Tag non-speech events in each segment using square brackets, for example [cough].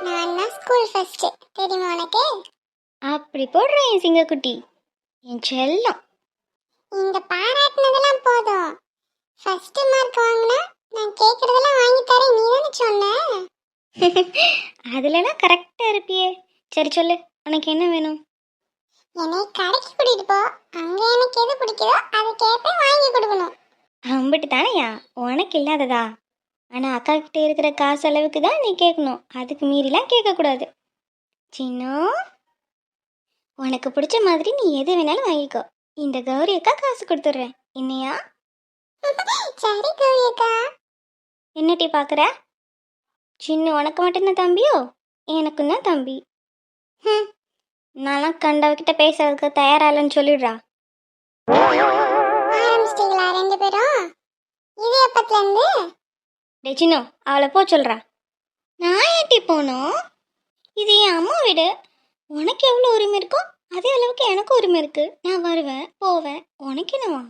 நான் தான் school first தெரியுமா உனக்கு? அப்படி போடுறேன் என் சிங்கக்குட்டி. என் செல்லம். இந்த பாராட்டினதெல்லாம் போதும். ஃபர்ஸ்ட் மார்க் வாங்கினா நான் கேட்கறதெல்லாம் வாங்கி தரேன். நீ தானே சொன்ன [laughs] அதுலலாம் கரெக்டாக இருப்பியே. சரி சொல்லு உனக்கு என்ன வேணும்? என்னை கடைக்கு கூட்டிட்டு போ. அங்க எனக்கு எது பிடிக்குதோ அதை கேட்பேன் வாங்கி கொடுக்கணும். அம்பிட்டு தானையா? உனக்கு இல்லாததா? ஆனால் அக்கா கிட்ட இருக்கிற காசு அளவுக்கு தான் நீ கேட்கணும் அதுக்கு மீறிலாம் கேட்கக்கூடாது சின்னோ உனக்கு பிடிச்ச மாதிரி நீ எது வேணாலும் வாங்கிக்கோ. இந்த கௌரி அக்கா காசு கொடுத்துட்றேன். என்னையா? சரி கௌரியக்கா என்னட்டி பார்க்குற சின்ன உனக்கு மட்டும்தான் தம்பியோ? எனக்கும் தான் தம்பி. ம் நான்லாம் கண்டவகிட்ட பேசுறதுக்கு தயாராகலன்னு சொல்லிடுறா. ஆரம்பிச்சிட்டீங்களா ரெண்டு பேரும்? இது எப்பத்துல இருந்து டே சின்னோ அவளை போ சொல்கிறா நான் ஏட்டி போனோம் இது என் அம்மா வீடு. உனக்கு எவ்வளோ உரிமை இருக்கோ அதே அளவுக்கு எனக்கு உரிமை இருக்குது நான் வருவேன் போவேன். உனக்கு என்னவா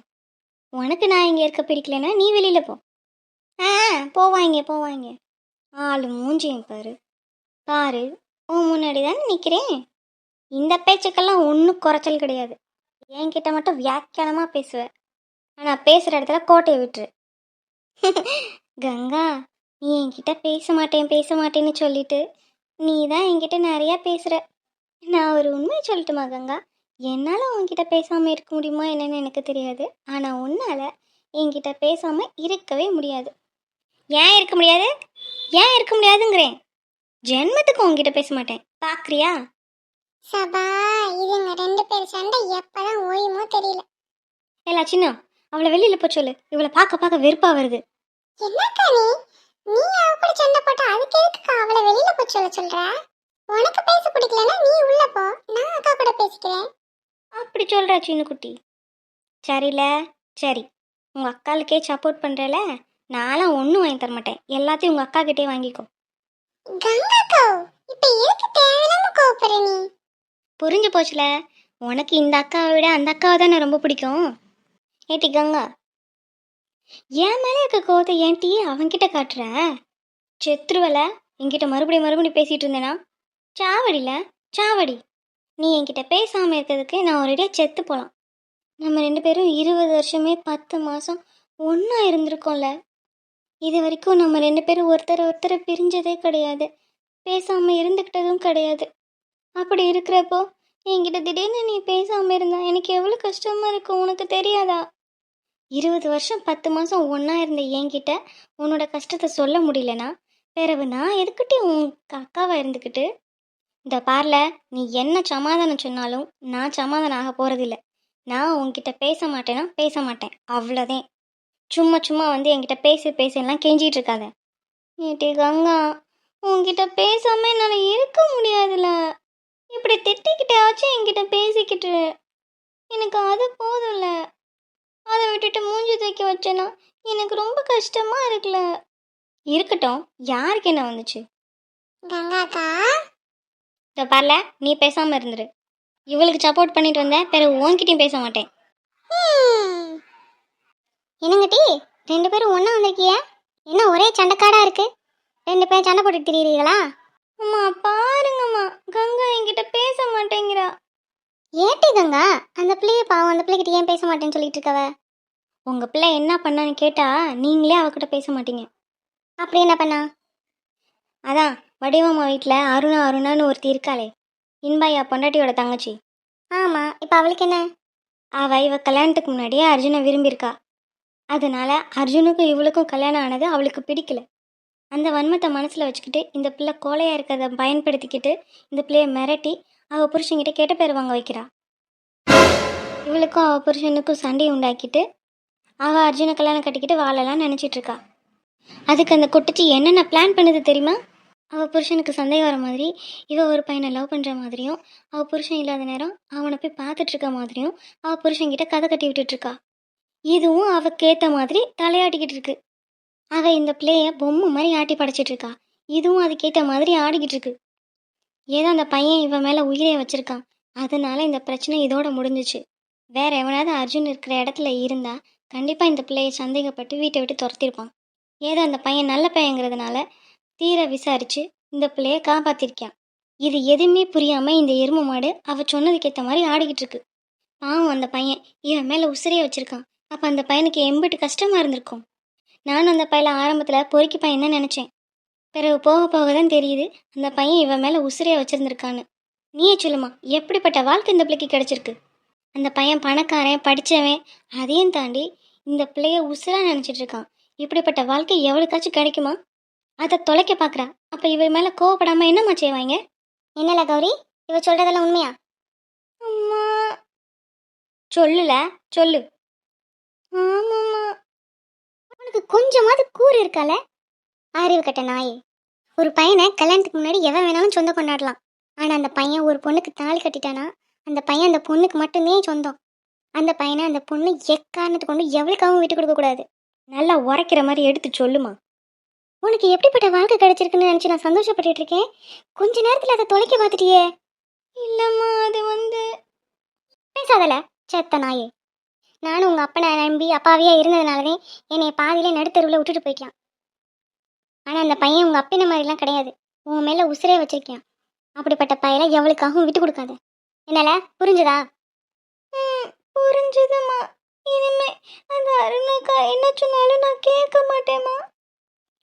உனக்கு நான் இங்கே இருக்க பிடிக்கலன்னா நீ வெளியில் போ. ஆ போவாங்க போவாங்க. ஆளு மூஞ்சியும் பாரு. பாரு உன் முன்னாடி தானே நிற்கிறேன் இந்த பேச்சுக்கெல்லாம் ஒன்றும் குறைச்சல் கிடையாது. என்கிட்ட மட்டும் வியாக்கியானமாக பேசுவேன் ஆனால் பேசுகிற இடத்துல கோட்டையை விட்டுரு. கங்கா நீ என்கிட்ட பேச மாட்டேன் பேச மாட்டேன்னு சொல்லிட்டு நீ தான் என்கிட்ட நிறையா பேசுகிற நான் ஒரு உண்மையை சொல்லட்டுமா கங்கா? என்னால் உன்கிட்ட பேசாமல் இருக்க முடியுமா என்னன்னு எனக்கு தெரியாது. ஆனால் உன்னால் என்கிட்ட பேசாமல் இருக்கவே முடியாது. ஏன் இருக்க முடியாது? ஏன் இருக்க முடியாதுங்கிறேன். ஜென்மத்துக்கு உன்கிட்ட பேச மாட்டேன் பார்க்குறியா சபா இதுங்க ரெண்டு பேர் சண்டை எப்பதான் ஓயுமோ தெரியல. எல்லா சின்ன அவளை வெளியில் போ சொல்லு. இவளை பார்க்க பார்க்க வெறுப்பாக வருது. என்னக்கா நீ நீ அவ கூட சண்டை போட்டா அதுக்கு எதுக்குக்கா அவளை வெளியில போய் சொல்ல சொல்ற? உனக்கு பேச பிடிக்கலன்னா நீ உள்ள போ. நான் அக்கா கூட பேசிக்கிறேன். அப்படி சொல்கிறா சின்ன குட்டி சரில சரி. உங்கள் அக்காளுக்கே சப்போர்ட் பண்ணுறல நான்லாம் ஒன்றும் வாங்கி தர மாட்டேன். எல்லாத்தையும் உங்கள் அக்கா கிட்டே வாங்கிக்கோ. கங்காக்கா இப்ப எதுக்கு தேவையில்லாம கோவப்படுற நீ? புரிஞ்சு போச்சுல. உனக்கு இந்த அக்காவை விட அந்த அக்காவை தானே ரொம்ப பிடிக்கும்? ஏட்டி கங்கா என் மேலே இருக்க கோவத்தை ஏன் டீ அவன்கிட்ட காட்டுற? செத்துருவல என்கிட்ட மறுபடியும் மறுபடியும் பேசிட்டு இருந்தேனா? சாவடியில் சாவடி. நீ என்கிட்ட பேசாமல் இருக்கிறதுக்கு நான் ஒரேடியாக செத்து போகலாம் நம்ம ரெண்டு பேரும் இருபது வருஷமே பத்து மாதம் ஒன்றா இருந்திருக்கோம்ல. இது வரைக்கும் நம்ம ரெண்டு பேரும் ஒருத்தர் ஒருத்தரை பிரிஞ்சதே கிடையாது. பேசாமல் இருந்துக்கிட்டதும் கிடையாது. அப்படி இருக்கிறப்போ என்கிட்ட திடீர்னு நீ பேசாமல் இருந்தா எனக்கு எவ்வளோ கஷ்டமாக இருக்கும் உனக்கு தெரியாதா? இருபது வருஷம் பத்து மாதம் ஒன்றா இருந்த என்கிட்ட உன்னோட கஷ்டத்தை சொல்ல முடியலனா? பிறகு நான் எதுக்கிட்டே உன் அக்காவாக இருந்துக்கிட்டு? இந்த பார்ல நீ என்ன சமாதானம் சொன்னாலும் நான் சமாதானம் ஆக போகிறதில்ல நான் உன்கிட்ட பேச மாட்டேன்னா பேச மாட்டேன். அவ்வளோதான் சும்மா சும்மா வந்து என்கிட்ட பேசி பேசலாம் கெஞ்சிகிட்டு இருக்காத. ஏட்டி கங்கா உன்கிட்ட பேசாமல் என்னால் இருக்க முடியாதுல. இப்படி திட்டிக்கிட்டாச்சும் என்கிட்ட பேசிக்கிட்டு. எனக்கு அது போதும்ல. அதை விட்டுட்டு மூஞ்சி தூக்கி வச்சேன்னா எனக்கு ரொம்ப கஷ்டமா இருக்குல்ல. இருக்கட்டும் யாருக்கு என்ன வந்துச்சு? கங்காக்கா? இந்த பாருல நீ பேசாம இருந்துரு. இவளுக்கு சப்போர்ட் பண்ணிட்டு வந்தேன் பிறகு உன்கிட்டயும் பேச மாட்டேன். என்னங்க டி ரெண்டு பேரும் ஒன்றா வந்திருக்கிய? என்ன ஒரே சண்டைக்காடா இருக்கு? ரெண்டு பேரும் சண்டை போட்டு திரியிறீங்களா? அம்மா பாருங்கம்மா கங்கா என்கிட்ட பேச மாட்டேங்கிறா ஏட்டி கங்கா அந்த பிள்ளைய பாவம் அந்த பிள்ளைகிட்ட ஏன் பேச மாட்டேன்னு சொல்லிட்டு இருக்கவ? உங்கள் பிள்ளை என்ன பண்ணான்னு கேட்டா நீங்களே அவகிட்ட பேச மாட்டீங்க. அப்படி என்ன பண்ணா? அதான் வடிவம்மா வீட்டில் அருணா அருணான்னு ஒருத்தி இருக்காளே. இன்பாயா பொண்டாட்டியோட தங்கச்சி. ஆமாம் இப்போ அவளுக்கு என்ன? அவ இவ கல்யாணத்துக்கு முன்னாடியே அர்ஜுனை விரும்பியிருக்கா. அதனால அர்ஜுனுக்கும் இவளுக்கும் கல்யாணம் ஆனது அவளுக்கு பிடிக்கல. அந்த வன்மத்தை மனசில் வச்சுக்கிட்டு இந்த பிள்ளை கோலையாக இருக்கிறத பயன்படுத்திக்கிட்டு இந்த பிள்ளையை மிரட்டி அவள் புருஷன்கிட்ட கேட்ட பேர் வாங்க வைக்கிறா. இவளுக்கும் அவள் புருஷனுக்கும் சண்டை உண்டாக்கிட்டு அவள் அர்ஜுனை கல்யாணம் கட்டிக்கிட்டு வாழலாம் நினச்சிட்ருக்கா. அதுக்கு அந்த குட்டச்சி என்னென்ன பிளான் பண்ணுது தெரியுமா? அவள் புருஷனுக்கு சந்தேகம் வர மாதிரி இவள் ஒரு பையனை லவ் பண்ணுற மாதிரியும் அவள் புருஷன் இல்லாத நேரம் அவனை போய் பார்த்துட்ருக்க மாதிரியும் அவள் புருஷன்கிட்ட கதை கட்டி விட்டுட்ருக்கா. இதுவும் அவளுக்கு ஏற்ற மாதிரி தலையாட்டிக்கிட்டு இருக்கு அவ இந்த பிள்ளைய பொம்மை மாதிரி ஆட்டி படைச்சிட்டு இருக்கா இதுவும் அதுக்கேற்ற மாதிரி ஆடிக்கிட்டு இருக்கு ஏதோ அந்த பையன் இவன் மேலே உயிரே வச்சுருக்கான். அதனால இந்த பிரச்சனை இதோட முடிஞ்சிச்சு. வேற எவனாவது அர்ஜுன் இருக்கிற இடத்துல இருந்தா கண்டிப்பா இந்த பிள்ளைய சந்தேகப்பட்டு வீட்டை விட்டு துரத்திருப்பான். ஏதோ அந்த பையன் நல்ல பையங்கிறதுனால தீர விசாரிச்சு இந்த பிள்ளைய காப்பாத்திருக்கான். இது எதுவுமே புரியாம இந்த எரும மாடு அவ சொன்னதுக்கேற்ற மாதிரி ஆடிக்கிட்டு இருக்கு. பாவம் அந்த பையன். இவன் மேல உசிரியை வச்சிருக்கான். அப்ப அந்த பையனுக்கு எம்பிட்டு கஷ்டமா இருந்திருக்கும். நானும் அந்த பையில ஆரம்பத்துல பொறுக்கி பையன் தான் நினைச்சேன்? பிறகு போக போக தான் தெரியுது அந்த பையன் இவன் மேல உசிரியை வச்சிருந்திருக்கான்னு. நீயே சொல்லுமா எப்படிப்பட்ட வாழ்க்கை இந்த பிள்ளைக்கு கிடைச்சிருக்கு? அந்த பையன் பணக்காரன் படித்தவன் அதையும் தாண்டி இந்த பிள்ளைய உசுரா நினச்சிட்டு இருக்கான். இப்படிப்பட்ட வாழ்க்கை எவளுக்காச்சும் கிடைக்குமா? அதை தொலைக்க பார்க்குறா அப்போ இவ மேலே கோவப்படாமல் என்னம்மா செய்வாங்க? என்னல கௌரி? இவ சொல்கிறதெல்லாம் உண்மையா? அம்மா. சொல்லுல சொல்லு. ஆமாம்மா. உனக்கு கொஞ்சமாவது கூறு இருக்கால? அறிவு கட்ட நாயே. ஒரு பையனை கல்யாணத்துக்கு முன்னாடி எவன் வேணாலும் சொந்த கொண்டாடலாம். ஆனால் அந்த பையன் ஒரு பொண்ணுக்கு தாலி கட்டிட்டானா? அந்த பையன் அந்த பொண்ணுக்கு மட்டுமே சொந்தம். அந்த பையனை அந்த பொண்ணு எக்காரணத்து கொண்டு எவளுக்காகவும் விட்டு கொடுக்கக்கூடாது நல்லா உரைக்கிற மாதிரி எடுத்து சொல்லுமா. உனக்கு எப்படிப்பட்ட வாழ்க்கை கிடைச்சிருக்குன்னு நினச்சி நான் சந்தோஷப்பட்டு இருக்கேன். கொஞ்ச நேரத்தில் அதை தொலைக்க பார்த்துட்டியே. இல்லைம்மா அது வந்து பேசாதல செத்த நாயே. நானும் உங்கள் அப்பனை நம்பி அப்பாவியாக இருந்ததுனாலதான் என்னை பாதியிலே நடுத்தருவில் விட்டுட்டு போயிட்டான். ஆனால் அந்த பையன் உங்கள் அப்பின மாதிரிலாம் கிடையாது. உன் மேலே உசுரே வச்சிருக்கான். அப்படிப்பட்ட பையனை எவளுக்காகவும் விட்டு கொடுக்காத. என்னால? புரிஞ்சுதா? புரிஞ்சுதுமா. இனிமே அந்த அருணாக்கா என்ன சொன்னாலும் நான் கேட்க மாட்டேம்மா.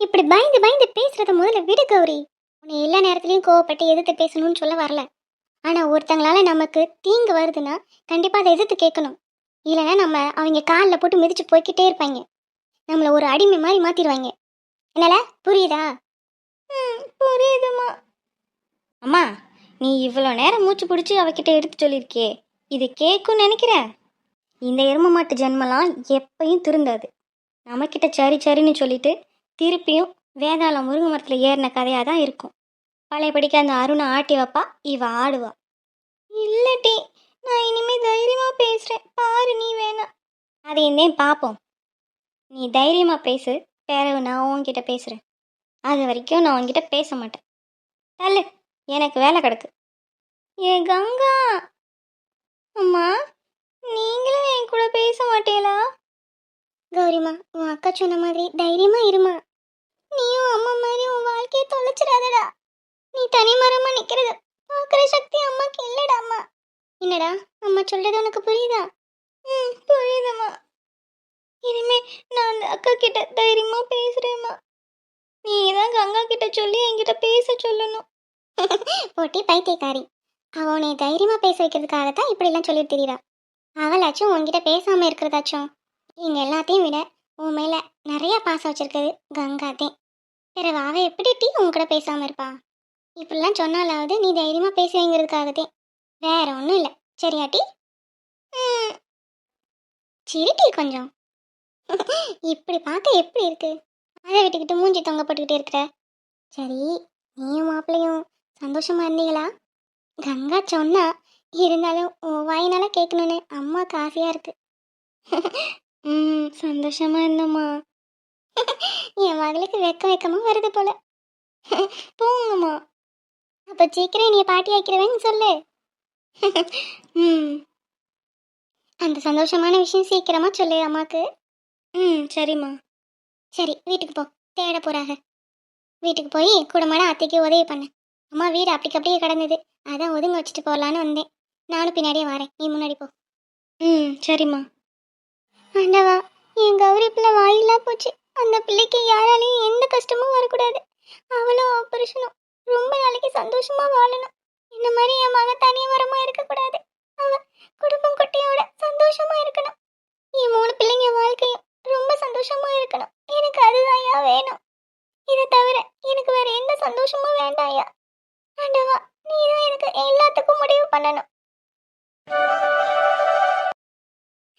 இப்படி பயந்து பயந்து பேசுறத முதல்ல விடு கௌரி. உன்னை எல்லா நேரத்துலயும் கோவப்பட்டு எதிர்த்து பேசணும்னு சொல்ல வரல. ஆனா ஒருத்தங்களால நமக்கு தீங்கு வருதுன்னா கண்டிப்பா அதை எதிர்த்து கேட்கணும். இல்லைன்னா நம்ம அவங்க காலில் போட்டு மிதிச்சு போய்க்கிட்டே இருப்பாங்க. நம்மள ஒரு அடிமை மாதிரி மாத்திடுவாங்க என்னால புரியுதா? ம் புரியுதுமா. அம்மா நீ இவ்வளோ நேரம் மூச்சு பிடிச்சி அவகிட்ட எடுத்து சொல்லியிருக்கியே இது கேட்கும் நினைக்கிற? இந்த எரும மாட்டு ஜென்மலாம் எப்பயும் திருந்தாது. நம்மக்கிட்ட சரி சரின்னு சொல்லிட்டு திருப்பியும் வேதாளம் முருங்கை மரத்தில் ஏறின கதையாக தான் இருக்கும். பழையபடிக்கு அந்த அருணை ஆட்டி வைப்பா இவ ஆடுவா. இல்லட்டி நான் இனிமே தைரியமா பேசுறேன். பாரு நீ வேணா. அதையும் பார்ப்போம் நீ தைரியமா பேசு. பிறகு நான் உன்கிட்ட பேசுறேன். அது வரைக்கும் நான் உன்கிட்ட பேச மாட்டேன். தள்ளு. எனக்கு வேலை கிடக்கு. ஏ கங்கா! அம்மா நீங்களும் என் கூட பேச மாட்டீங்களா? கௌரிமா உன் அக்கா சொன்ன மாதிரி தைரியமா இருமா. நீயும் அம்மா மாதிரி உன் வாழ்க்கையை தொலைச்சிடாதடா. நீ தனி மரமா நிக்கிறது பார்க்குற சக்தி அம்மாக்கு இல்லடா அம்மா. என்னடா அம்மா சொல்றது உனக்கு புரியுதா? ம் புரியுதும்மா. இனிமே நான் அந்த அக்கா கிட்ட தைரியமா பேசுறேம்மா. நீ தான் கங்கா கிட்ட சொல்லி என்கிட்ட பேச சொல்லணும். போட்டி பைத்தியக்காரி. அவ உன்னை தைரியமா பேச வைக்கிறதுக்காக தான் இப்படிலாம் சொல்லிட்டு தெரியுறா அவளாச்சும் உன்கிட்ட பேசாம இருக்கிறதாச்சும். எங்க எல்லாத்தையும் விட உன் மேல நிறைய பாசம் வச்சிருக்கிறது கங்காதேன் பிறகு அவ எப்படி டீ உன் கூட பேசாம இருப்பா? இப்படிலாம் சொன்னாலாவது நீ தைரியமா பேசி வைங்கிறதுக்காகத்தே வேற ஒன்றும் இல்லை. சரியா டீ? ம். சிரிட்டி கொஞ்சம். இப்படி பார்க்க எப்படி இருக்கு? அதை விட்டுக்கிட்டு மூஞ்சி தொங்க போட்டுக்கிட்டே இருக்கிற. சரி நீயும் மாப்பிள்ளையும் சந்தோஷமா இருந்தீங்களா? கங்கா சொன்னா இருந்தாலும் வாயினால கேட்கணும்னு அம்மாவுக்கு ஆசையா இருக்கு. ம் சந்தோஷமா இருந்தம்மா. என் மகளுக்கு வெக்க வெக்கமா வருது போல. போங்கம்மா. அப்போ சீக்கிரம் நீ பாட்டி ஆக்கிறவேன்னு சொல்லு. ம். அந்த சந்தோஷமான விஷயம் சீக்கிரமாக சொல்லு அம்மாவுக்கு ம் சரிம்மா. சரி வீட்டுக்கு போ. தேட போகிறாங்க வீட்டுக்கு போய் கூடமான அத்தைக்கு உதவி பண்ணு. அம்மா வீடு அப்படிக்கு அப்படியே கிடந்தது. அதான் ஒதுங்க வச்சுட்டு போகலான்னு வந்தேன். நானும் பின்னாடியே வரேன். நீ முன்னாடி போ. ம் சரிம்மா. ஆண்டவா என் கௌரி பிள்ளை வாயிலா போச்சு. அந்த பிள்ளைக்கு யாராலையும் எந்த கஷ்டமும் வரக்கூடாது. அவளும் ஆப்ரேஷனும் ரொம்ப நாளைக்கு சந்தோஷமா வாழணும். இந்த மாதிரி என் மக தனிய மரமா இருக்கக்கூடாது. அவ குடும்பம் குட்டியோட சந்தோஷமா இருக்கணும். என் மூணு பிள்ளைங்க வாழ்க்கையும் ரொம்ப சந்தோஷமா இருக்கணும். எனக்கு அதுதான்யா வேணும். இதை தவிர எனக்கு வேற எந்த சந்தோஷமும் வேண்டாயா ஆண்டவா நீ தான் எனக்கு எல்லாத்துக்கும் முடிவு பண்ணணும்.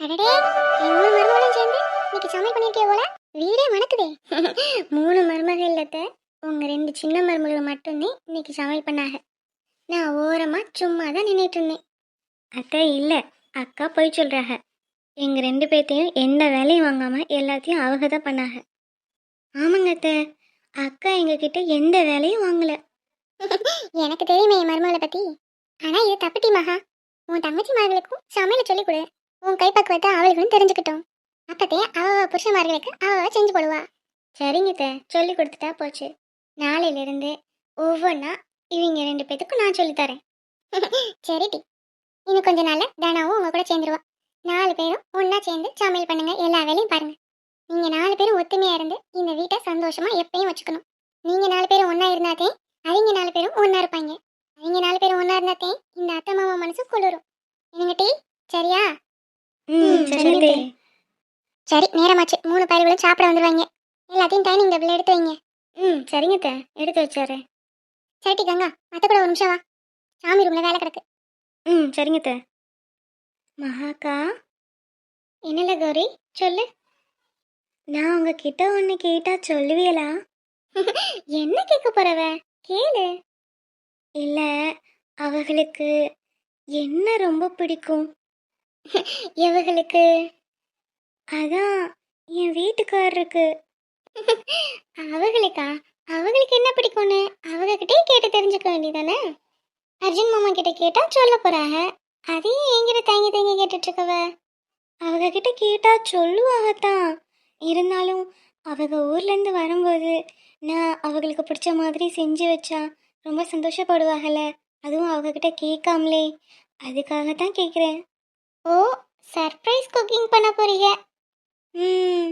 அடடே என் மருமகளும் சேர்ந்து இன்னைக்கு சமையல் பண்ணிருக்கே போல? வீடே மணக்குதே. [laughs] மூணு மருமகள் இல்லத்த உங்க ரெண்டு சின்ன மருமகள் மட்டும்தான் இன்னைக்கு சமையல் பண்ணாங்க. நான் ஓரமா சும்மா தான் நின்றுட்டு இருந்தேன் அத்தை இல்லை அக்கா போய் சொல்கிறாங்க எங்கள் ரெண்டு பேர்த்தையும் எந்த வேலையும் வாங்காமல் எல்லாத்தையும் அவங்க தான் பண்ணாங்க. ஆமாங்க அத்தை அக்கா எங்ககிட்ட எந்த வேலையும் வாங்கலை. எனக்கு தெரியுமே என் மருமகளை பத்தி. ஆனா இது தப்புட்டி மகா. உன் தங்கச்சி மகளுக்கும் சமையல சொல்லிக் கொடு. உன் கைப்பக்குவத்தை அவளுக்கும் தெரிஞ்சுக்கிட்டோம். அப்பத்தே அவ புருஷமார்களுக்கு அவ செஞ்சு போடுவா. சரிங்க அத்தை. சொல்லி கொடுத்துட்டா போச்சு. நாளையிலிருந்து ஒவ்வொன்றா இவங்க ரெண்டு பேத்துக்கும் நான் சொல்லித்தரேன் சரிடி இன்னும் கொஞ்ச நாள்ல தானாவும் உங்க கூட சேர்ந்துருவா. நாலு பேரும் ஒன்றா சேர்ந்து சமையல் பண்ணுங்க எல்லா வேலையும் பாருங்க. நீங்க நாலு பேரும் ஒத்துமையா இருந்து இந்த வீட்டை சந்தோஷமா எப்பயும் வச்சுக்கணும். நீங்க நாலு பேரும் ஒன்றா இருந்தாதே அவங்க நாலு பேரும் ஒண்ணா இருப்பாங்க. அவங்க நாலு பேரும் ஒண்ணா இருந்தாதே இந்த அத்தை மாமா மனசு குளிரும். என்னங்க டீ? சரியா. சரி நேரமாச்சு. மூணு பயல்களும் சாப்பிட வந்துருவாங்க. எல்லாத்தையும் டைனிங் டேபிள் எடுத்து வைங்க. ம் சரிங்க அத்தை. எடுத்து வச்சிடுறேன். சரிட்டி கங்கா அத்தை கூட ஒரு நிமிஷம் வா. சாமி ரூம்ல வேலை கிடக்கு. ம் சரிங்க அத்தை. மகாக்கா? என்னல கௌரி? சொல்லு. நான் உங்ககிட்ட ஒன்று கேட்டா சொல்லுவீங்களா [laughs] என்ன கேட்க போறவ? கேளு. இல்ல அவங்களுக்கு என்ன ரொம்ப பிடிக்கும்? [laughs] எவங்களுக்கு அதான் என் வீட்டுக்காரருக்கு. [laughs] அவங்களுக்கா அவங்களுக்கு என்ன பிடிக்கும்னு அவங்க கிட்டே தெரிஞ்சுக்க வேண்டியதானே அர்ஜுன் மாமா கிட்ட கேட்டா சொல்ல போறாங்க. அதையும் என்கிட்ட தயங்கி தயங்கி கேட்டுட்டு இருக்கவ அவங்க கிட்ட கேட்டா சொல்லுவாங்க தான் இருந்தாலும் அவங்க ஊர்ல இருந்து வரும்போது நான் அவங்களுக்கு பிடிச்ச மாதிரி செஞ்சு வச்சா ரொம்ப சந்தோஷப்படுவாங்கல்ல? அதுவும் அவங்கக்கிட்ட கேட்காமலே. அதுக்காக தான் கேட்குறேன். ஓ சர்ப்ரைஸ் குக்கிங் பண்ண போறீங்க? ம்.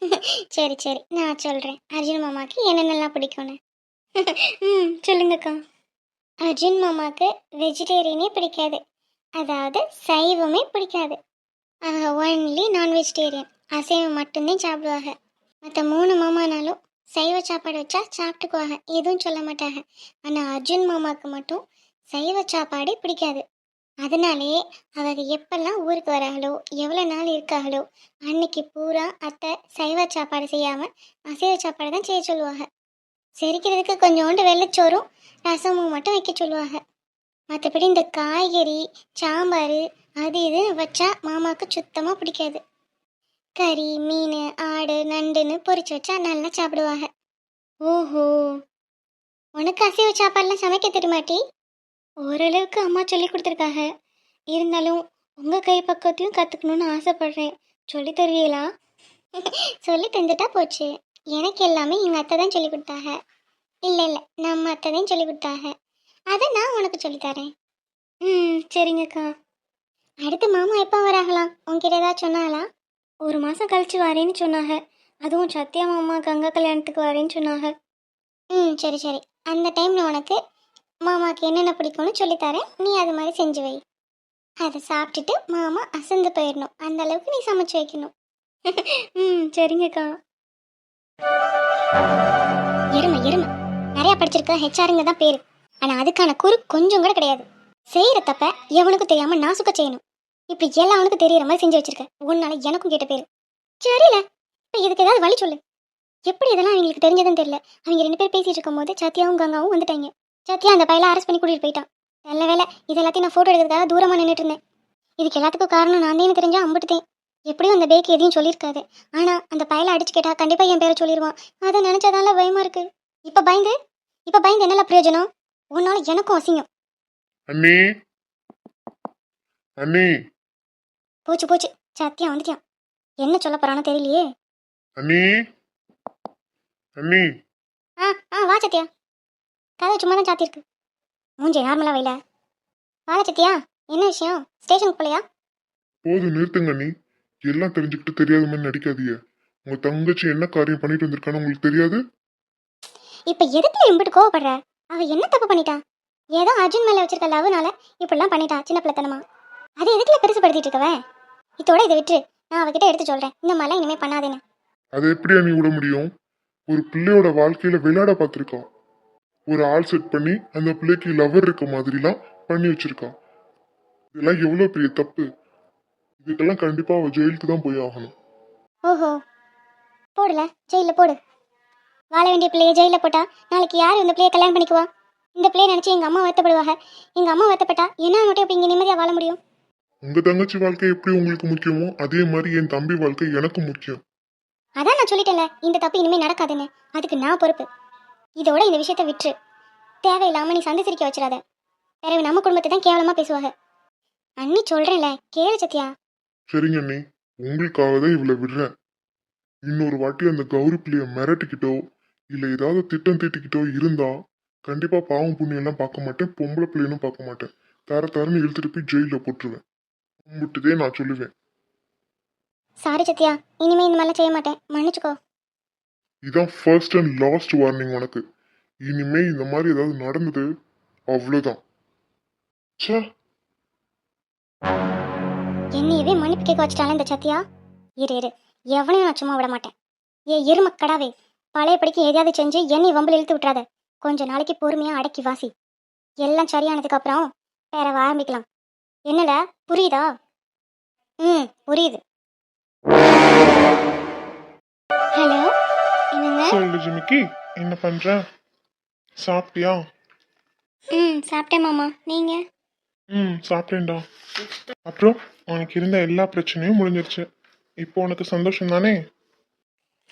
[laughs] சரி சரி. நான் சொல்கிறேன் அர்ஜுன் மாமாக்கு என்னென்னலாம் பிடிக்கும்னு. [laughs] ம் சொல்லுங்கக்கா. அர்ஜுன் மாமாக்கு வெஜிடேரியனே பிடிக்காது. அதாவது சைவமே பிடிக்காது. ஒன்லி நான் வெஜிடேரியன் அசைவம் மட்டும்தான் சாப்பிடுவாங்க. மற்ற மூணு மாமானாலும் சைவ சாப்பாடு வச்சா சாப்பிட்டுக்குவாங்க. எதுவும் சொல்ல மாட்டாங்க. ஆனால் அர்ஜுன் மாமாவுக்கு மட்டும் சைவ சாப்பாடே பிடிக்காது. அதனாலேயே அவங்க எப்பெல்லாம் ஊருக்கு வராங்களோ எவ்வளோ நாள் இருக்காங்களோ அன்னைக்கு பூரா அத்தை சைவ சாப்பாடு செய்யாமல் அசைவ சாப்பாடு தான் செய்ய சொல்லுவாங்க. செரிக்கிறதுக்கு கொஞ்சோண்டு வெள்ளைச்சோறும் ரசமும் மட்டும் வைக்க சொல்லுவாங்க. மற்றபடி இந்த காய்கறி சாம்பார் அது இது வச்சா மாமாவுக்கு சுத்தமாக பிடிக்காது. கறி மீன் ஆடு நண்டுன்னு பொரிச்சு வச்சா நல்லா சாப்பிடுவாங்க. ஓஹோ. உனக்கு அசைவ சாப்பாடுலாம் சமைக்க தெரியுமாட்டி ஓரளவுக்கு அம்மா சொல்லி கொடுத்துருக்காங்க. இருந்தாலும் உங்கள் கை பக்கத்தையும் கற்றுக்கணும்னு ஆசைப்படுறேன். சொல்லி தருவீங்களா? [laughs] சொல்லி தந்துட்டா போச்சு. எனக்கு எல்லாமே எங்கள் அத்தை தான் சொல்லி கொடுத்தாங்க. இல்லை இல்லை நம்ம அத்தை தான் சொல்லி கொடுத்தாங்க. அதை நான் உனக்கு சொல்லித்தரேன் ம் சரிங்கக்கா. அடுத்து மாமா எப்போ வராங்களாம்? உன்கிட்ட ஏதாவது சொன்னாங்களா? ஒரு மாதம் கழிச்சு வரேன்னு சொன்னாங்க. அதுவும் சத்யா மாமா கங்கா கல்யாணத்துக்கு வரேன்னு சொன்னாங்க. ம் சரி சரி. அந்த டைமில் உனக்கு மாமாவுக்கு என்னென்ன பிடிக்கும்னு சொல்லித்தரேன் நீ அது மாதிரி செஞ்சு வை. அதை சாப்பிட்டுட்டு மாமா அசந்து போயிடணும். அந்த அளவுக்கு நீ சமைச்சு வைக்கணும். [laughs] ம் சரிங்கக்கா. எருமை எருமை நிறையா படிச்சிருக்க ஹெச்ஆருங்க தான் பேர். ஆனால் அதுக்கான குறு கொஞ்சம் கூட கிடையாது. செய்கிற தப்ப எவனுக்கும் தெரியாமல் நாசுக்க செய்யணும். இப்படி அவனுக்கு தெரியற மாதிரி செஞ்சு வச்சிருக்க. உன்னால எனக்கும் கேட்ட பேர். சரியில்ல. இப்போ இதுக்கு ஏதாவது வழி சொல்லு. எப்படி இதெல்லாம் அவங்களுக்கு தெரிஞ்சதுன்னு தெரியல. அவங்க ரெண்டு பேர் பேசிட்டு இருக்கும்போது சத்யாவும் கங்காவும் வந்துட்டாங்க. சத்யா அந்த பையலை அரெஸ்ட் பண்ணி கூட்டிட்டு போயிட்டான். நல்ல வேலை இது எல்லாத்தையும் நான் ஃபோட்டோ எடுக்கிறதுக்காக தூரமாக நின்றுட்டு இருந்தேன். இதுக்கு எல்லாத்துக்கும் காரணம் நான் தான் தெரிஞ்சா அம்பிட்டுதேன் எப்படியும் அந்த பேக்கு எதையும் சொல்லியிருக்காது. ஆனால் அந்த பயலை அடிச்சு கேட்டா கண்டிப்பாக என் பேரை சொல்லிடுவான் அதை நினச்சதால பயமா இருக்கு. இப்போ பயந்து? இப்போ பயந்து என்னல பிரயோஜனம்? உன்னால எனக்கும் அசிங்கம். அண்ணி. அண்ணி. போச்சு போச்சு. சத்தியம் வந்துட்டான் என்ன சொல்ல போறானோ தெரியலையே. அண்ணி. அண்ணி. ஆ ஆ வா சத்யா. கதை சும்மா தான் சாத்திருக்கு மூஞ்சி நார்மலா வைல வா சத்யா. என்ன விஷயம்? ஸ்டேஷனுக்கு போலையா? போதும் நிறுத்துங்க அண்ணி. எல்லாம் தெரிஞ்சுக்கிட்டு தெரியாத மாதிரி நடிக்காதீங்க. உங்க தங்கச்சி என்ன காரியம் பண்ணிட்டு வந்திருக்கான்னு உங்களுக்கு தெரியாது? இப்போ எதுக்கு இம்பிட்டு கோவப்படுற? அவ என்ன தப்பு பண்ணிட்டா? ஏதோ அர்ஜுன் மேல வச்சிருக்க லவ்னால இப்படிலாம் பண்ணிட்டா சின்ன பிள்ளைத்தனமா. அதை எதுக்குல பெருசுப்படுத்திட்டு இருக்கவ? இதோட இதை விட்டு நான் அவகிட்ட எடுத்து சொல்றேன். இந்த மாதிரிலாம் இனிமே பண்ணாதேன்னு அதை எப்படி அண்ணி விட முடியும்? ஒரு பிள்ளையோட வாழ்க்கையில விளையாட பார்த்திருக்கா. ஒரு ஆள் செட் பண்ணி அந்த பிள்ளைக்கு லவர் இருக்க மாதிரிலாம் பண்ணி வச்சிருக்கா. இதெல்லாம் எவ்வளவு பெரிய தப்பு? இதுக்கெல்லாம் கண்டிப்பா அவ ஜெயிலுக்கு தான் போய் ஆகணும். ஓஹோ. போடல. ஜெயில போடு. வாழ வேண்டிய பிள்ளைய ஜெயில போட்டா நாளைக்கு யார் இந்த பிள்ளைய கல்யாணம் பண்ணிக்குவா? இந்த பிள்ளைய நினைச்சு எங்க அம்மா வருத்தப்படுவாங்க. எங்க அம்மா வருத்தப்பட்டா என்ன மட்டும் இப்ப இங்க நிம்மதியா வாழ முடியும்? உங்க தங்கச்சி வாழ்க்கை எப்படி உங்களுக்கு முக்கியமோ அதே மாதிரி என் தம்பி வாழ்க்கை எனக்கும் முக்கியம். அதான் நான் சொல்லிட்டேன்ல இந்த தப்பு இனிமே நடக்காதுன்னு. அதுக்கு நான் பொறுப்பு. இதோட இந்த விஷயத்த விட்டுரு. தேவையில்லாம நீ சந்தி சிரிக்க வச்சிடாத. பிறகு நம்ம குடும்பத்தை தான் கேவலமா பேசுவாங்க அண்ணி சொல்றேன்ல கேளு சத்யா. சரிங்க அண்ணி உங்களுக்காக தான் இவ்வளோ விடுறேன். இன்னொரு வாட்டி அந்த கௌரி பிள்ளைய மிரட்டிக்கிட்டோ இல்லை ஏதாவது திட்டம் தீட்டிக்கிட்டோ இருந்தா கண்டிப்பா பாவம் புண்ணியம் எல்லாம் பார்க்க மாட்டேன் பொம்பளை பிள்ளைனும் பார்க்க மாட்டேன். தர தரன்னு இழுத்துட்டு போய் ஜெயில போட்டுருவேன். கும்பிட்டுதே நான் சொல்லுவேன். சாரி சத்யா இனிமே இந்த மாதிரிலாம் செய்ய மாட்டேன். மன்னிச்சுக்கோ. இதான் ஃபர்ஸ்ட் அண்ட் லாஸ்ட் வார்னிங் உனக்கு. இனிமே இந்த மாதிரி ஏதாவது நடந்தது அவ்வளோதான் ச்சே. என்னையவே மன்னிப்பு கேட்க வச்சுட்டாலே இந்த சத்யா. இரு இரு. எவனையும் நான் சும்மா விட மாட்டேன். ஏ எருமக்கடாவே பழையபடிக்கு எதையாவது செஞ்சு என்னை வம்பில் இழுத்து விட்றாத கொஞ்ச நாளைக்கு பொறுமையா அடக்கி வாசி. எல்லாம் சரியானதுக்கு அப்புறம் வேற ஆரம்பிக்கலாம். என்னடா? புரியுதா? ம் புரியுது. ஹலோ என்னங்க? சொல்லு ஜிமிக்கி. என்ன பண்ற? சாப்பிட்டியா? ம் சாப்பிட்டேன் மாமா. நீங்கள் ம் சாப்பிட்டேன்டா. அப்புறம் உனக்கு இருந்த எல்லா பிரச்சனையும் முடிஞ்சிருச்சு. இப்போ உனக்கு சந்தோஷம் தானே?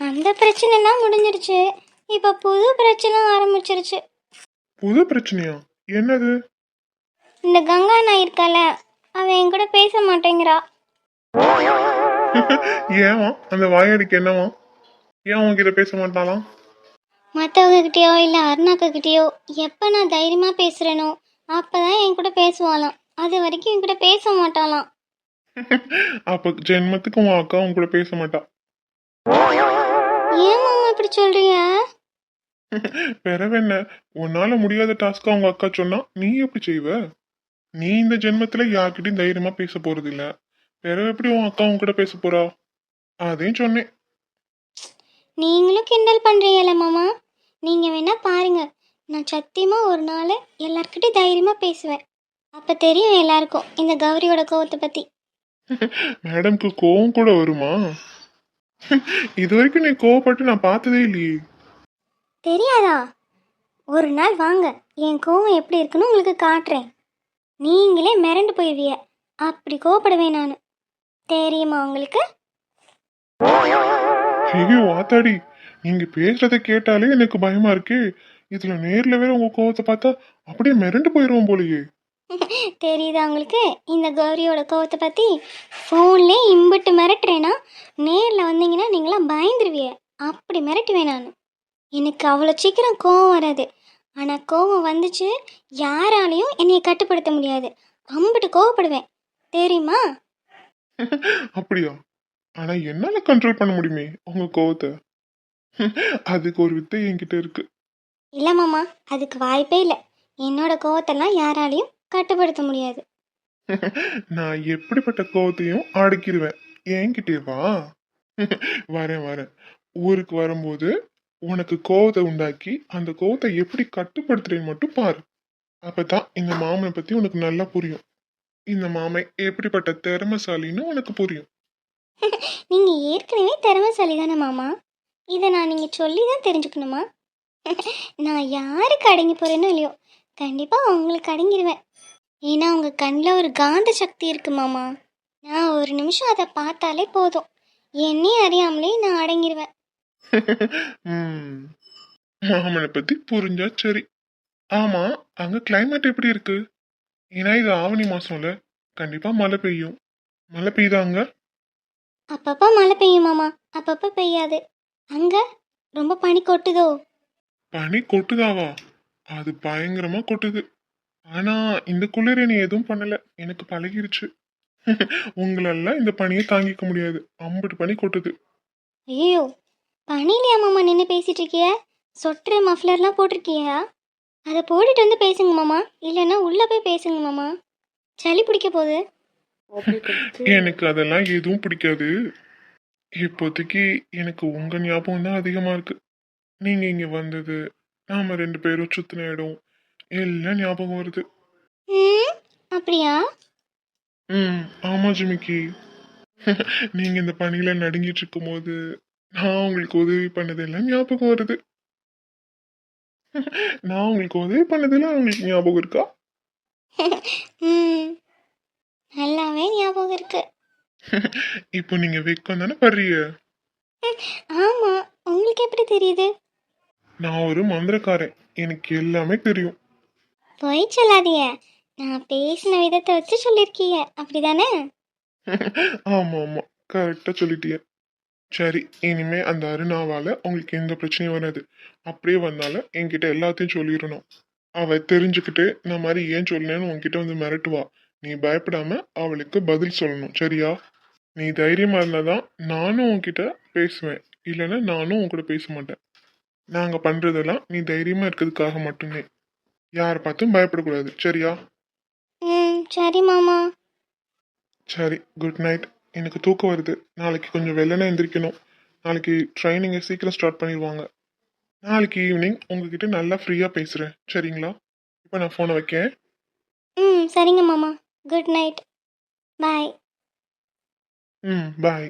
அந்த பிரச்சனைலாம் முடிஞ்சிருச்சு. இப்போ புது பிரச்சனை ஆரம்பிச்சிருச்சு. புது பிரச்சனையா? என்னது? இந்த கங்கா நான் இருக்கல அவன் என் கூட பேச மாட்டேங்கிறா. [laughs] ஏவா அந்த வாயாடிக்கு என்னவா ஏன் உன்கிட்ட பேச மாட்டாளாம்? மற்றவங்க கிட்டயோ இல்லை அருணாக்கா கிட்டயோ எப்போ நான் தைரியமாக பேசுகிறேனோ அப்போ தான் என் கூட பேசுவாளாம். அது வரைக்கும் என் கூட பேச மாட்டாளாம். [laughs] அப்ப ஜென்மத்துக்கு உன் அக்கா உன் கூட பேச மாட்டா? ஏன் மாமா இப்படி சொல்கிறீங்க பிறவென்ன [laughs] உன்னால முடியாத டாஸ்க்கா உங்க அக்கா சொன்னா நீ எப்படி செய்வ? நீ இந்த ஜென்மத்துல யார்கிட்டயும் தைரியமா பேச போறது இல்ல பிறகு எப்படி உன் அக்கா உன் கூட பேச போறா? அதையும் சொன்னேன். நீங்களும் கிண்டல் பண்ணுறீங்கல்ல மாமா. நீங்கள் வேணா பாருங்க. நான் சத்தியமாக ஒரு நாள் எல்லார்கிட்டயும் தைரியமாக பேசுவேன். அப்போ தெரியும் எல்லாருக்கும் இந்த கௌரியோட கோவத்தை பற்றி மேடம்க்கு கோவம் கூட வருமா? இது வரைக்கும் நீ கோவப்பட்டு நான் பார்த்ததே இல்லையே. தெரியாதா? ஒரு நாள் வாங்க. என் கோவம் எப்படி இருக்குன்னு உங்களுக்கு காட்டுறேன். நீங்களே மிரண்டு போயிடுவிய அப்படி கோவப்படுவேன் நான். தெரியுமா உங்களுக்கு? ஐயோ ஆத்தாடி. நீங்க பேசுறத கேட்டாலே எனக்கு பயமா இருக்கே. இதுல நேர்ல வேற உங்க கோவத்தை பார்த்தா அப்படியே மிரண்டு போயிருவோம் போலயே. [laughs] தெரியுதா உங்களுக்கு? இந்த கௌரியோட கோவத்தை பற்றி ஃபோன்லேயே இம்பிட்டு மிரட்டுறேன்னா நேரில் வந்தீங்கன்னா நீங்களாம் பயந்துருவிய. அப்படி மிரட்டுவேன் நான். எனக்கு அவ்வளோ சீக்கிரம் கோவம் வராது. ஆனால் கோவம் வந்துச்சு. யாராலையும் என்னைய கட்டுப்படுத்த முடியாது. அம்பிட்டு கோவப்படுவேன். தெரியுமா? [laughs] அப்படியா? ஆனா என்னால கண்ட்ரோல் பண்ண முடியுமே உங்க கோவத்தை? [laughs] அதுக்கு ஒரு வித்தை என்கிட்ட இருக்கு. இல்லை மாமா அதுக்கு வாய்ப்பே இல்லை. என்னோட கோவத்தெல்லாம் யாராலையும் கட்டுப்படுத்த முடியாது. [laughs] நான் எப்படிப்பட்ட கோவத்தையும் அடக்கிடுவேன் என்கிட்டே வா. வரேன் வரேன். ஊருக்கு வரும்போது உனக்கு கோவத்தை உண்டாக்கி அந்த கோவத்தை எப்படி கட்டுப்படுத்துறேன்னு மட்டும் பாரு. அப்பதான் இந்த மாமனை பத்தி உனக்கு நல்லா புரியும். இந்த மாமை எப்படிப்பட்ட திறமைசாலின்னு உனக்கு புரியும். [laughs] நீங்கள் ஏற்கனவே திறமைசாலி தானே மாமா? இதை நான் நீங்கள் சொல்லி தான் தெரிஞ்சுக்கணுமா? [laughs] நான் யாருக்கு அடங்கி போகிறேனோ இல்லையோ கண்டிப்பாக உங்களுக்கு அடங்கிடுவேன் ஏன்னா அவங்க கண்ணில் ஒரு காந்த சக்தி இருக்கு மாமா. நான் ஒரு நிமிஷம் அதை பார்த்தாலே போதும். என்னையும் அறியாமலே நான் அடங்கிடுவேன் ம், மாமனை பத்தி புரிஞ்சா சரி. ஆமா அங்க கிளைமேட் எப்படி இருக்கு? ஏன்னா இது ஆவணி மாசம்ல. கண்டிப்பா மழை பெய்யும். மழை பெய்யுதா அங்க? அப்பப்போ மழை பெய்யும் மாமா. அப்பப்போ பெய்யாது. அங்கே ரொம்ப பனி கொட்டுதோ? பனி கொட்டுதாவா? அது பயங்கரமா கொட்டுது. ஆனா இந்த குளிர் நீ எதுவும் பண்ணல. எனக்கு பழகிருச்சு. உங்களெல்லாம் இந்த பனியை தாங்கிக்க முடியாது. அம்புட்டு பனி கொட்டுது. ஐயோ பனிலையா மாமா நின்று பேசிட்டு இருக்கிய சொட்டரு மஃப்லர்லாம் போட்டிருக்கியா? அதை போட்டுட்டு வந்து பேசுங்க மாமா. இல்லைன்னா உள்ளே போய் பேசுங்க மாமா. சளி பிடிக்க போகுது. எனக்கு அதெல்லாம் எதுவும் பிடிக்காது. இப்போதைக்கு எனக்கு உங்க ஞாபகம் தான் அதிகமா இருக்கு. நீங்க இங்க வந்தது நாம ரெண்டு பேரும் சுத்தின இடம் எல்லாம் ஞாபகம் வருது. அப்படியா? ம் ஆமா ஜிமிக்கி. நீங்க இந்த பணியில நடுங்கிட்டு இருக்கும்போது நான் உங்களுக்கு உதவி பண்ணதெல்லாம் ஞாபகம் வருது. [laughs] நான் உங்களுக்கு உதவி பண்ணதெல்லாம் உங்களுக்கு ஞாபகம் இருக்கா? [laughs] நல்லாவே ஞாபகம் இருக்கு. [laughs] இப்போ நீங்க வெக்கம் தானே படுறீங்க? ஆமாம் உங்களுக்கு எப்படி தெரியுது? நான் ஒரு மந்திரக்காரன். எனக்கு எல்லாமே தெரியும். பொய் சொல்லாதீங்க. நான் பேசின விதத்தை வச்சு சொல்லியிருக்கீங்க. அப்படிதானே? ஆமா ஆமா. கரெக்டா சொல்லிட்டிய. சரி இனிமே அந்த அருணாவால உங்களுக்கு எந்த பிரச்சனையும் வராது. அப்படியே வந்தாலும் என்கிட்ட எல்லாத்தையும் சொல்லிடணும். அவ தெரிஞ்சுக்கிட்டு இந்த மாதிரி ஏன் சொல்லலன்னு உன்கிட்ட வந்து மிரட்டுவா. நீ பயப்படாம அவளுக்கு பதில் சொல்லணும். சரியா? நீ தைரியமா இருந்தாதான் நானும் உன்கிட்ட பேசுவேன். இல்லைன்னா நானும் உன் கூட பேச மாட்டேன். நாங்க பண்றதெல்லாம் நீ தைரியமா இருக்கிறதுக்காக மட்டுமே. யாரை பார்த்தும் பயப்படக்கூடாது. சரியா? ம் சரி மாமா. சரி குட் நைட் எனக்கு தூக்கம் வருது. நாளைக்கு கொஞ்சம் வெள்ளனே எந்திரிக்கணும். நாளைக்கு ட்ரைனிங்கை சீக்கிரம் ஸ்டார்ட் பண்ணிடுவாங்க. நாளைக்கு ஈவினிங் உங்ககிட்ட நல்லா ஃப்ரீயாக பேசுகிறேன் சரிங்களா? இப்போ நான் ஃபோனை வைக்கேன். ம் சரிங்க மாமா. குட் நைட் பாய் ம் பாய்